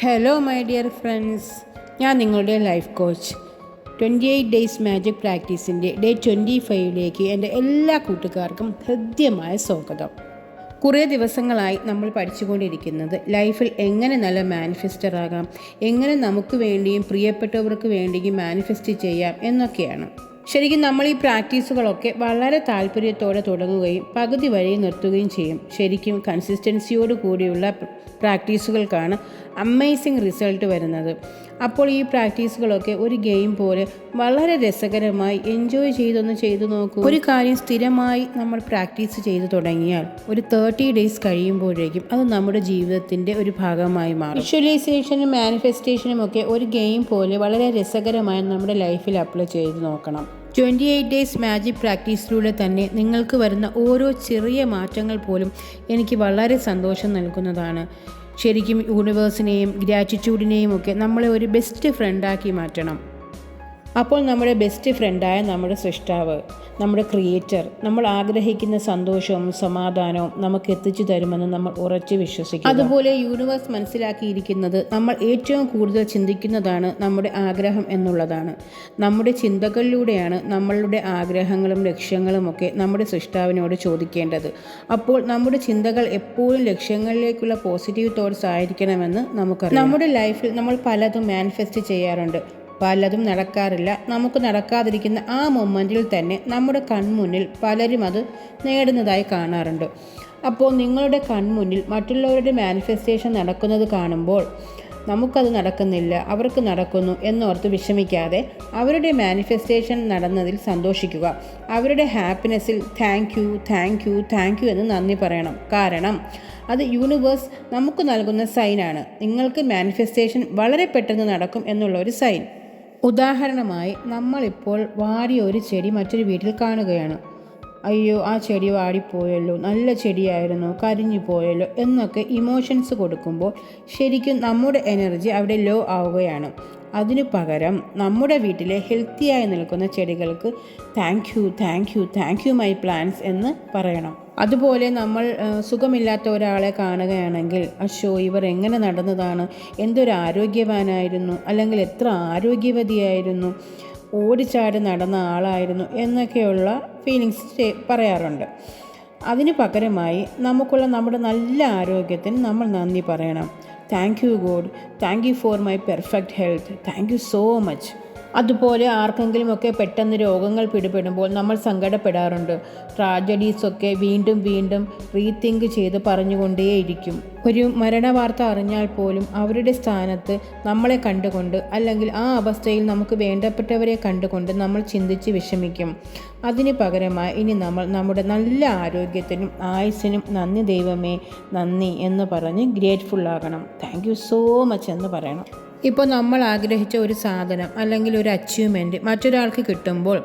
Hello my dear friends ഞാൻ നിങ്ങളുടെ life coach twenty eight days magic പ്രാക്ടീസിന്റെ day twenty ഫൈവിലേക്ക് എന്റെ എല്ലാ കൂട്ടുകാർക്കും ഹൃദ്യമായ സ്വാഗതം. കുറേ ദിവസങ്ങളായി നമ്മൾ പഠിച്ചുകൊണ്ടിരിക്കുന്നത് ലൈഫിൽ എങ്ങനെ നല്ല മാനിഫെസ്റ്റർ ആകാം എങ്ങനെ നമുക്ക് വേണ്ടിയും പ്രിയപ്പെട്ടവർക്ക് വേണ്ടിയും മാനിഫെസ്റ്റ് ചെയ്യാം എന്നൊക്കെയാണ്. ശരിക്കും നമ്മൾ ഈ പ്രാക്ടീസുകളൊക്കെ വളരെ താല്പര്യത്തോടെ തുടങ്ങുകയും പകുതി വഴി നിർത്തുകയും ചെയ്യും. ശരിക്കും കൺസിസ്റ്റൻസിയോട് കൂടിയുള്ള പ്രാക്ടീസുകൾക്കാണ് അമേസിങ് റിസൾട്ട് വരുന്നത്. അപ്പോൾ ഈ പ്രാക്ടീസുകളൊക്കെ ഒരു ഗെയിം പോലെ വളരെ രസകരമായി എൻജോയ് ചെയ്തൊന്ന് ചെയ്തു നോക്കൂ. ഒരു കാര്യം സ്ഥിരമായി നമ്മൾ പ്രാക്ടീസ് ചെയ്തു തുടങ്ങിയാൽ ഒരു തേർട്ടി ഡേയ്സ് കഴിയുമ്പോഴേക്കും അത് നമ്മുടെ ജീവിതത്തിന്റെ ഒരു ഭാഗമായി മാറും. വിഷ്വലൈസേഷനും മാനിഫെസ്റ്റേഷനും ഒക്കെ ഒരു ഗെയിം പോലെ വളരെ രസകരമായി നമ്മുടെ ലൈഫിൽ അപ്ലൈ ചെയ്ത് നോക്കണം. ട്വന്റി എയ്റ്റ് ഡേയ്സ് മാജിക് പ്രാക്ടീസിലൂടെ തന്നെ നിങ്ങൾക്ക് വരുന്ന ഓരോ ചെറിയ മാറ്റങ്ങൾ പോലും എനിക്ക് വളരെ സന്തോഷം നൽകുന്നതാണ്. ശരിക്കും യൂണിവേഴ്സിനെയും ഗ്രാറ്റിറ്റ്യൂഡിനെയും ഒക്കെ നമ്മളെ ഒരു ബെസ്റ്റ് ഫ്രണ്ടാക്കി മാറ്റണം. അപ്പോൾ നമ്മുടെ ബെസ്റ്റ് ഫ്രണ്ടായ നമ്മുടെ സൃഷ്ടാവ് നമ്മുടെ ക്രിയേറ്റർ നമ്മൾ ആഗ്രഹിക്കുന്ന സന്തോഷവും സമാധാനവും നമുക്ക് എത്തിച്ചു തരുമെന്ന് നമ്മൾ ഉറച്ചു വിശ്വസിക്കും അതുപോലെ യൂണിവേഴ്സ് മനസ്സിലാക്കിയിരിക്കുന്നത് നമ്മൾ ഏറ്റവും കൂടുതൽ ചിന്തിക്കുന്നതാണ് നമ്മുടെ ആഗ്രഹം എന്നുള്ളതാണ്. നമ്മുടെ ചിന്തകളിലൂടെയാണ് നമ്മളുടെ ആഗ്രഹങ്ങളും ലക്ഷ്യങ്ങളും ഒക്കെ നമ്മുടെ സൃഷ്ടാവിനോട് ചോദിക്കേണ്ടത്. അപ്പോൾ നമ്മുടെ ചിന്തകൾ എപ്പോഴും ലക്ഷ്യങ്ങളിലേക്കുള്ള പോസിറ്റീവ് തോട്ട്സ് ആയിരിക്കണമെന്ന് നമുക്കറിയാം. നമ്മുടെ ലൈഫിൽ നമ്മൾ പലതും മാനിഫെസ്റ്റ് ചെയ്യാറുണ്ട്. പലതും നടക്കാറില്ല. നമുക്ക് നടക്കാതിരിക്കുന്ന ആ മൊമെന്റിൽ തന്നെ നമ്മുടെ കൺമുന്നിൽ പലരും അത് നേടുന്നതായി കാണാറുണ്ട്. അപ്പോൾ നിങ്ങളുടെ കൺമുന്നിൽ മറ്റുള്ളവരുടെ മാനിഫെസ്റ്റേഷൻ നടക്കുന്നത് കാണുമ്പോൾ നമുക്കത് നടക്കുന്നില്ല അവർക്ക് നടക്കുന്നു എന്നോർത്ത് വിഷമിക്കാതെ അവരുടെ മാനിഫെസ്റ്റേഷൻ നടന്നതിൽ സന്തോഷിക്കുക. അവരുടെ ഹാപ്പിനെസ്സിൽ thank you thank you thank you എന്ന് നന്ദി പറയണം. കാരണം അത് യൂണിവേഴ്സ് നമുക്ക് നൽകുന്ന സൈനാണ് നിങ്ങൾക്ക് മാനിഫെസ്റ്റേഷൻ വളരെ പെട്ടെന്ന് നടക്കും എന്നുള്ള ഒരു സൈൻ ഉദാഹരണമായി നമ്മളിപ്പോൾ വാടിയ ഒരു ചെടി മറ്റൊരു വീട്ടിൽ കാണുകയാണ്. അയ്യോ ആ ചെടി വാടിപ്പോയല്ലോ നല്ല ചെടിയായിരുന്നു കരിഞ്ഞു പോയല്ലോ എന്നൊക്കെ ഇമോഷൻസ് കൊടുക്കുമ്പോൾ ശരിക്കും നമ്മുടെ എനർജി അവിടെ ലോ ആവുകയാണ്. അതിനു പകരം നമ്മുടെ വീട്ടിലെ ഹെൽത്തിയായി നിൽക്കുന്ന ചെടികൾക്ക് thank you thank you thank you my plants എന്ന് പറയണം. അതുപോലെ നമ്മൾ സുഖമില്ലാത്ത ഒരാളെ കാണുകയാണെങ്കിൽ അശോ ഇവർ എങ്ങനെ നടന്നതാണ്? എന്തൊരു ആരോഗ്യവാനായിരുന്നു? അല്ലെങ്കിൽ എത്ര ആരോഗ്യവതിയായിരുന്നു? ഓടിച്ചാടി നടന്ന ആളായിരുന്നു എന്നൊക്കെയുള്ള ഫീലിങ്സ് പറയാറുണ്ട്. അതിന് പകരമായി നമുക്കുള്ള നമ്മുടെ നല്ല ആരോഗ്യത്തിന് നമ്മൾ നന്ദി പറയണം. Thank you God thank you for my perfect health thank you so much അതുപോലെ ആർക്കെങ്കിലുമൊക്കെ പെട്ടെന്ന് രോഗങ്ങൾ പിടിപെടുമ്പോൾ നമ്മൾ സങ്കടപ്പെടാറുണ്ട്. ട്രാജഡീസൊക്കെ വീണ്ടും വീണ്ടും റീതിങ്ക് ചെയ്ത് പറഞ്ഞുകൊണ്ടേയിരിക്കും. ഒരു മരണവാർത്ത അറിഞ്ഞാൽ പോലും അവരുടെ സ്ഥാനത്ത് നമ്മളെ കണ്ടുകൊണ്ട് അല്ലെങ്കിൽ ആ അവസ്ഥയിൽ നമുക്ക് വേണ്ടപ്പെട്ടവരെ കണ്ടുകൊണ്ട് നമ്മൾ ചിന്തിച്ച് വിഷമിക്കും. അതിന് പകരമായി ഇനി നമ്മൾ നമ്മുടെ നല്ല ആരോഗ്യത്തിനും ആയുസ്സിനും നന്ദി ദൈവമേ നന്ദി എന്ന് പറഞ്ഞ് ഗ്രേറ്റ്ഫുൾ ആകണം. താങ്ക് യു സോ മച്ച് എന്ന് പറയണം. ഇപ്പോൾ നമ്മൾ ആഗ്രഹിച്ച ഒരു സാധനം അല്ലെങ്കിൽ ഒരു അച്ചീവ്മെന്റ് മറ്റൊരാൾക്ക് കിട്ടുമ്പോൾ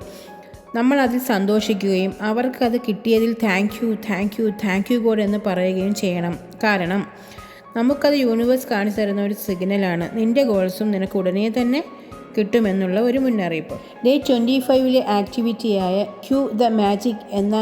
നമ്മൾ അതിൽ സന്തോഷിക്കുകയും അവർക്കത് കിട്ടിയതിൽ thank you thank you thank you God എന്ന് പറയുകയും ചെയ്യണം. കാരണം നമുക്കത് യൂണിവേഴ്സ് കാണിച്ചു തരുന്ന ഒരു സിഗ്നലാണ് നിന്റെ ഗോൾസും നിനക്ക് ഉടനെ തന്നെ കിട്ടുമെന്നുള്ള ഒരു മുന്നറിയിപ്പ്. ഡേ ട്വന്റി ഫൈവിലെ ആക്ടിവിറ്റിയായ ക്യൂ ദ മാജിക് എന്ന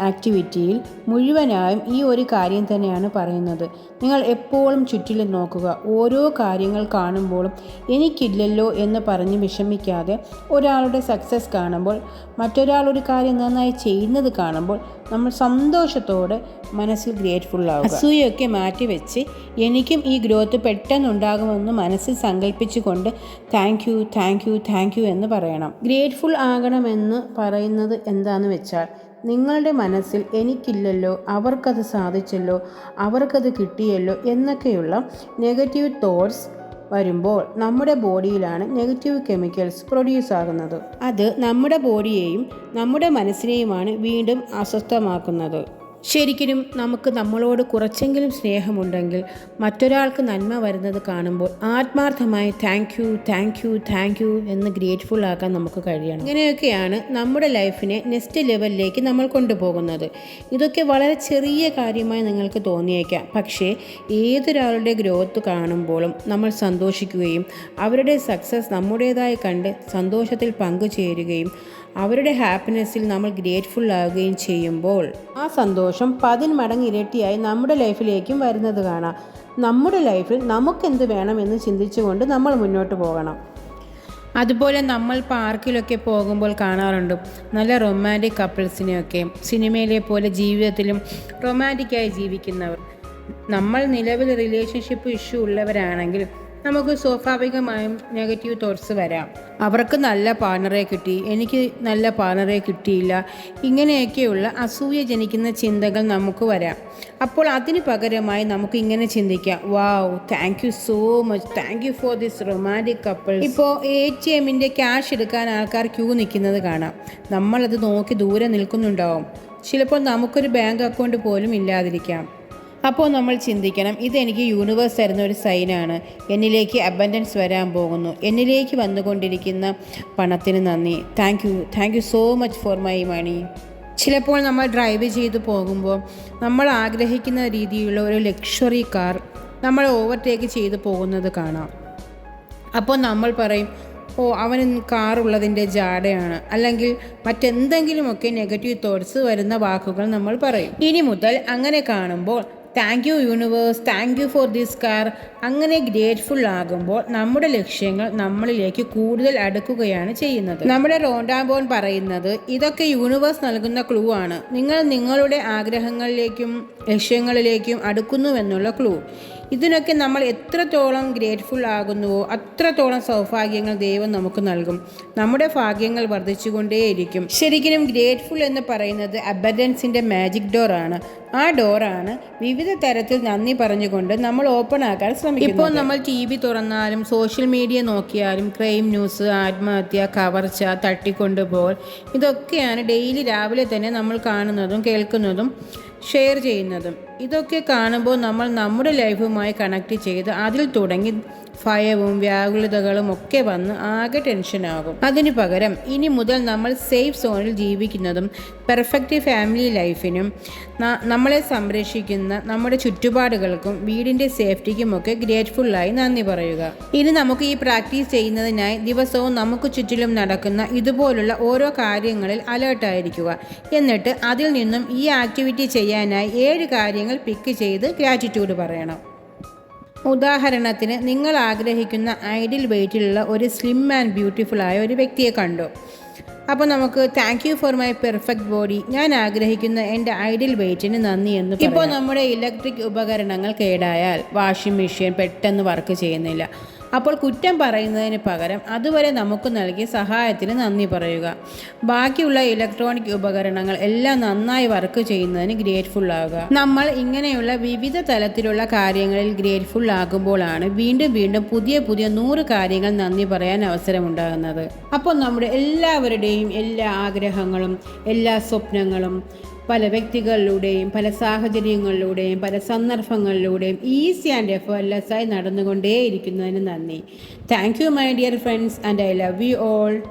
ആക്ടിവിറ്റിയിൽ മുഴുവനായും ഈ ഒരു കാര്യം തന്നെയാണ് പറയുന്നത്. നിങ്ങൾ എപ്പോഴും ചുറ്റിലും നോക്കുക. ഓരോ കാര്യങ്ങൾ കാണുമ്പോഴും എനിക്കില്ലല്ലോ എന്ന് പറഞ്ഞ് വിഷമിക്കാതെ ഒരാളുടെ സക്സസ് കാണുമ്പോൾ മറ്റൊരാൾ ഒരു കാര്യം നന്നായി ചെയ്യുന്നത് കാണുമ്പോൾ നമ്മൾ സന്തോഷത്തോടെ മനസ്സിൽ ഗ്രേറ്റ്ഫുൾ ആവുക. അസൂയൊക്കെ മാറ്റിവെച്ച് എനിക്കും ഈ ഗ്രോത്ത് പെട്ടെന്നുണ്ടാകുമെന്ന് മനസ്സിൽ സങ്കല്പിച്ചുകൊണ്ട് thank you thank you thank you എന്ന് പറയണം. ഗ്രേറ്റ്ഫുൾ ആകണമെന്ന് പറയുന്നത് എന്താണെന്ന് വെച്ചാൽ നിങ്ങളുടെ മനസ്സിൽ എനിക്കില്ലല്ലോ അവർക്കത് സാധിച്ചല്ലോ അവർക്കത് കിട്ടിയല്ലോ എന്നൊക്കെയുള്ള നെഗറ്റീവ് തോട്ട്സ് വരുമ്പോൾ നമ്മുടെ ബോഡിയിലാണ് നെഗറ്റീവ് കെമിക്കൽസ് പ്രൊഡ്യൂസ് ആകുന്നത്. അത് നമ്മുടെ ബോഡിയെയും നമ്മുടെ മനസ്സിനെയുമാണ് വീണ്ടും അസ്വസ്ഥമാക്കുന്നത്. ശരിക്കും നമുക്ക് നമ്മളോട് കുറച്ചെങ്കിലും സ്നേഹമുണ്ടെങ്കിൽ മറ്റൊരാൾക്ക് നന്മ വരുന്നത് കാണുമ്പോൾ ആത്മാർത്ഥമായി thank you thank you thank you എന്ന് ഗ്രേറ്റ്ഫുൾ ആക്കാൻ നമുക്ക് കഴിയണം. ഇങ്ങനെയൊക്കെയാണ് നമ്മുടെ ലൈഫിനെ നെക്സ്റ്റ് ലെവലിലേക്ക് നമ്മൾ കൊണ്ടുപോകുന്നത്. ഇതൊക്കെ വളരെ ചെറിയ കാര്യമായി നിങ്ങൾക്ക് തോന്നിയേക്കാം. പക്ഷേ ഏതൊരാളുടെ ഗ്രോത്ത് കാണുമ്പോഴും നമ്മൾ സന്തോഷിക്കുകയും അവരുടെ സക്സസ് നമ്മുടേതായി കണ്ട് സന്തോഷത്തിൽ പങ്കുചേരുകയും അവരുടെ ഹാപ്പിനെസ്സിൽ നമ്മൾ ഗ്രേറ്റ്ഫുൾ ആവുകയും ചെയ്യുമ്പോൾ ആ സന്തോഷം പതിന്മടങ്ങ് ഇരട്ടിയായി നമ്മുടെ ലൈഫിലേക്കും വരുന്നത് കാണാം. നമ്മുടെ ലൈഫിൽ നമുക്കെന്ത് വേണമെന്ന് ചിന്തിച്ചുകൊണ്ട് നമ്മൾ മുന്നോട്ട് പോകണം. അതുപോലെ നമ്മൾ പാർക്കിലൊക്കെ പോകുമ്പോൾ കാണാറുണ്ട് നല്ല റൊമാന്റിക് കപ്പിൾസിനെയൊക്കെ. സിനിമയിലെ പോലെ ജീവിതത്തിലും റൊമാന്റിക്കായി ജീവിക്കുന്നവർ. നമ്മൾ നിലവിൽ റിലേഷൻഷിപ്പ് ഇഷ്യൂ ഉള്ളവരാണെങ്കിൽ നമുക്ക് സ്വാഭാവികമായും നെഗറ്റീവ് തോട്ട്സ് വരാം. അവർക്ക് നല്ല പാർട്ണറെ കിട്ടി. എനിക്ക് നല്ല പാർട്ണറെ കിട്ടിയില്ല. ഇങ്ങനെയൊക്കെയുള്ള അസൂയ ജനിക്കുന്ന ചിന്തകൾ നമുക്ക് വരാം. അപ്പോൾ അതിന് പകരമായി നമുക്ക് ഇങ്ങനെ ചിന്തിക്കാം. Wow thank you so much thank you for this romantic couple ഇപ്പോൾ എ ടി എമ്മിന്റെ ക്യാഷ് എടുക്കാൻ ആൾക്കാർ ക്യൂ നിൽക്കുന്നത് കാണാം. നമ്മളത് നോക്കി ദൂരെ നിൽക്കുന്നുണ്ടാവും. ചിലപ്പോൾ നമുക്കൊരു ബാങ്ക് അക്കൗണ്ട് പോലും ഇല്ലാതിരിക്കാം. അപ്പോൾ നമ്മൾ ചിന്തിക്കണം ഇതെനിക്ക് യൂണിവേഴ്സ് തരുന്ന ഒരു സൈനാണ് എന്നിലേക്ക് അബൻഡൻസ് വരാൻ പോകുന്നു. എന്നിലേക്ക് വന്നുകൊണ്ടിരിക്കുന്ന പണത്തിന് നന്ദി. Thank you thank you so much for my money ചിലപ്പോൾ നമ്മൾ ഡ്രൈവ് ചെയ്ത് പോകുമ്പോൾ നമ്മൾ ആഗ്രഹിക്കുന്ന രീതിയിലുള്ള ഒരു ലക്ഷറി കാർ നമ്മൾ ഓവർടേക്ക് ചെയ്ത് പോകുന്നത് കാണാം. അപ്പോൾ നമ്മൾ പറയും ഓ അവന് കാറുള്ളതിന്റെ ജാടയാണ്. അല്ലെങ്കിൽ മറ്റെന്തെങ്കിലുമൊക്കെ നെഗറ്റീവ് തോട്ട്സ് വരുന്ന വാക്കുകൾ നമ്മൾ പറയും. ഇനി മുതൽ അങ്ങനെ കാണുമ്പോൾ thank you universe thank you for this car അങ്ങനെ ഗ്രേറ്റ്ഫുൾ ആകുമ്പോൾ നമ്മുടെ ലക്ഷ്യങ്ങൾ നമ്മളിലേക്ക് കൂടുതൽ അടുക്കുകയാണ് ചെയ്യുന്നത്. നമ്മുടെ റോണ്ടാബോൺ പറയുന്നത് ഇതൊക്കെ യൂണിവേഴ്സ് നൽകുന്ന ക്ലൂ ആണ്. നിങ്ങൾ നിങ്ങളുടെ ആഗ്രഹങ്ങളിലേക്കും ലക്ഷ്യങ്ങളിലേക്കും അടുക്കുന്നുവെന്നുള്ള ക്ലൂ ഇതിനൊക്കെ നമ്മൾ എത്രത്തോളം ഗ്രേറ്റ്ഫുൾ ആകുന്നുവോ അത്രത്തോളം സൗഭാഗ്യങ്ങൾ ദൈവം നമുക്ക് നൽകും. നമ്മുടെ ഭാഗ്യങ്ങൾ വർദ്ധിച്ചുകൊണ്ടേയിരിക്കും. ശരിക്കും ഗ്രേറ്റ്ഫുൾ എന്ന് പറയുന്നത് അബൻഡൻസിന്റെ മാജിക് ഡോർ ആണ്. ആ ഡോറാണ് വിവിധ തരത്തിൽ നന്ദി പറഞ്ഞുകൊണ്ട് നമ്മൾ ഓപ്പൺ ആക്കാൻ ശ്രമിക്കും ഇപ്പോൾ നമ്മൾ ടി വി തുറന്നാലും സോഷ്യൽ മീഡിയ നോക്കിയാലും ക്രൈം ന്യൂസ് ആത്മഹത്യ കവർച്ച തട്ടിക്കൊണ്ടുപോകൽ ഇതൊക്കെയാണ് ഡെയിലി രാവിലെ തന്നെ നമ്മൾ കാണുന്നതും കേൾക്കുന്നതും. ഷെയർ ചെയ്യുന്നതും. ഇതൊക്കെ കാണുമ്പോൾ നമ്മൾ നമ്മുടെ ലൈഫുമായി കണക്ട് ചെയ്ത് അതിൽ തുടങ്ങി ഭയവും വ്യാകുലതകളും ഒക്കെ വന്ന് ആകെ ടെൻഷനാകും. അതിനു പകരം ഇനി മുതൽ നമ്മൾ സേഫ് സോണിൽ ജീവിക്കുന്നതും പെർഫെക്റ്റ് ഫാമിലി ലൈഫിനും നമ്മളെ സംരക്ഷിക്കുന്ന നമ്മുടെ ചുറ്റുപാടുകൾക്കും വീടിന്റെ സേഫ്റ്റിക്കുമൊക്കെ ഗ്രേറ്റ്ഫുള്ളായി നന്ദി പറയുക. ഇനി നമുക്ക് ഈ പ്രാക്ടീസ് ചെയ്യുന്നതിനായി ദിവസവും നമുക്ക് ചുറ്റിലും നടക്കുന്ന ഇതുപോലുള്ള ഓരോ കാര്യങ്ങളിൽ അലേർട്ടായിരിക്കുക എന്നിട്ട് അതിൽ നിന്നും ഈ ആക്ടിവിറ്റി ചെയ്യാനായി ഏഴ് കാര്യങ്ങൾ പിക്ക് ചെയ്ത് ഗ്രാറ്റിറ്റ്യൂഡ് പറയണം. ഉദാഹരണത്തിന് നിങ്ങൾ ആഗ്രഹിക്കുന്ന ഐഡിയൽ വെയിറ്റിലുള്ള ഒരു സ്ലിം ആൻഡ് ബ്യൂട്ടിഫുൾ ആയ ഒരു വ്യക്തിയെ കണ്ടു. അപ്പോൾ നമുക്ക് thank you for my perfect body ഞാൻ ആഗ്രഹിക്കുന്ന എന്റെ ഐഡിയൽ വെയിറ്റിന് നന്ദി എന്ന് ഇപ്പോൾ നമ്മുടെ ഇലക്ട്രിക് ഉപകരണങ്ങൾ കേടായാൽ വാഷിംഗ് മെഷീൻ പെട്ടെന്ന് വർക്ക് ചെയ്യുന്നില്ല. അപ്പോൾ കുറ്റം പറയുന്നതിന് പകരം അതുവരെ നമുക്ക് നൽകിയ സഹായത്തിന് നന്ദി പറയുക. ബാക്കിയുള്ള ഇലക്ട്രോണിക് ഉപകരണങ്ങൾ എല്ലാം നന്നായി വർക്ക് ചെയ്യുന്നതിന് ഗ്രേറ്റ്ഫുൾ ആവുക. നമ്മൾ ഇങ്ങനെയുള്ള വിവിധ തലത്തിലുള്ള കാര്യങ്ങളിൽ ഗ്രേറ്റ്ഫുൾ ആകുമ്പോഴാണ് വീണ്ടും വീണ്ടും പുതിയ പുതിയ നൂറ് കാര്യങ്ങൾ നന്ദി പറയാൻ അവസരമുണ്ടാകുന്നത്. അപ്പോൾ നമ്മുടെ എല്ലാവരുടെയും എല്ലാ ആഗ്രഹങ്ങളും എല്ലാ സ്വപ്നങ്ങളും പല വ്യക്തികളിലൂടെയും പല സാഹചര്യങ്ങളിലൂടെയും പല സന്ദർഭങ്ങളിലൂടെയും ഈസി ആൻഡ് എഫേർലെസ് ആയി നടന്നുകൊണ്ടേയിരിക്കുന്നതിന് നന്ദി. Thank you my dear friends and I love you all.